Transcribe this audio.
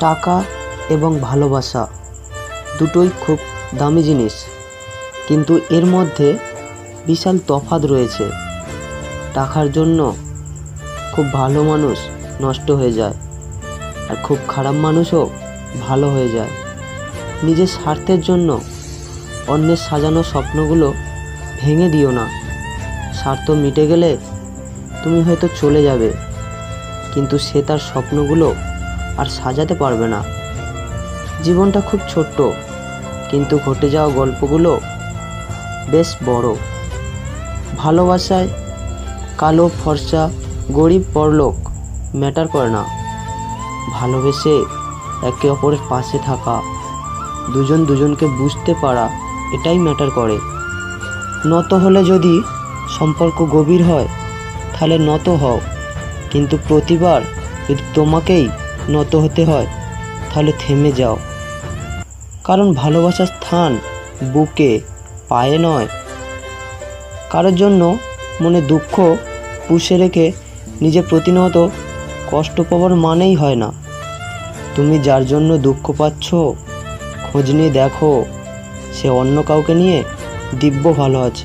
টাকা এবং ভালোবাসা দুটোই খুব দামি জিনিস। কিন্তু এর মধ্যে বিশাল তফাৎ রয়েছে। টাকার জন্য খুব ভালো মানুষ নষ্ট হয়ে যায় আর খুব খারাপ মানুষও ভালো হয়ে যায়। নিজের স্বার্থের জন্য অন্যের সাজানো স্বপ্নগুলো ভেঙে দিও না। স্বার্থ মিটে গেলে তুমি হয়তো চলে যাবে, কিন্তু সে তার স্বপ্নগুলো আর সাজাতে পারবে না। জীবনটা খুব ছোট্ট, কিন্তু ঘটে যাওয়া গল্পগুলো বেশ বড়। ভালোবাসায় কালো ফর্সা, গরিব পরলোক ম্যাটার করে না। ভালোবেসে একে অপরের পাশে থাকা, দুজন দুজনকে বুঝতে পারা, এটাই ম্যাটার করে। নত হলে যদি সম্পর্ক গভীর হয়, তাহলে নত হও। কিন্তু প্রতিবার যদি তোমাকেই নত হতে হয়, তাহলে থেমে যাও। কারণ ভালোবাসার স্থান বুকে, পায়ে নয়। কারোর জন্য মনে দুঃখ পুষে রেখে নিজে প্রতিনিয়ত কষ্ট পাওয়ার মানেই হয় না। তুমি যার জন্য দুঃখ পাচ্ছ, খোঁজ নিয়ে দেখো, সে অন্য কাউকে নিয়ে দিব্য ভালো আছে।